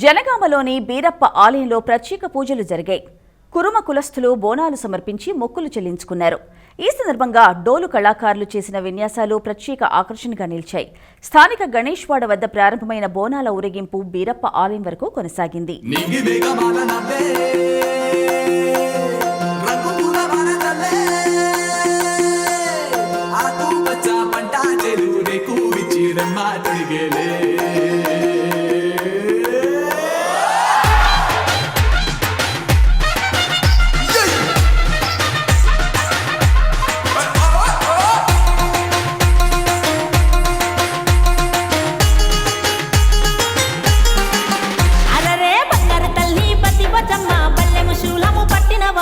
జనగామలోని బీరప్ప ఆలయంలో ప్రత్యేక పూజలు జరిగాయి. కురుమ కులస్థులు బోనాలు సమర్పించి మొక్కులు చెల్లించుకున్నారు. ఈ సందర్భంగా డోలు కళాకారులు చేసిన విన్యాసాలు ప్రత్యేక ఆకర్షణగా నిలిచాయి. స్థానిక గణేష్వాడ వద్ద ప్రారంభమైన బోనాల ఊరేగింపు బీరప్ప ఆలయం వరకు కొనసాగింది.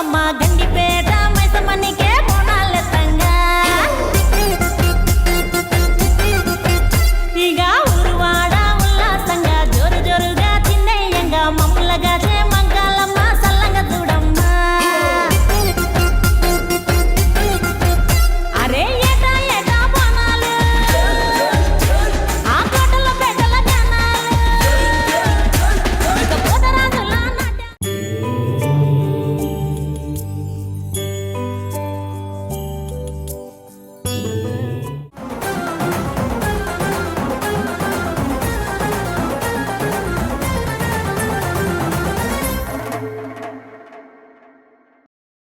అమ్మమ్మ గండిపే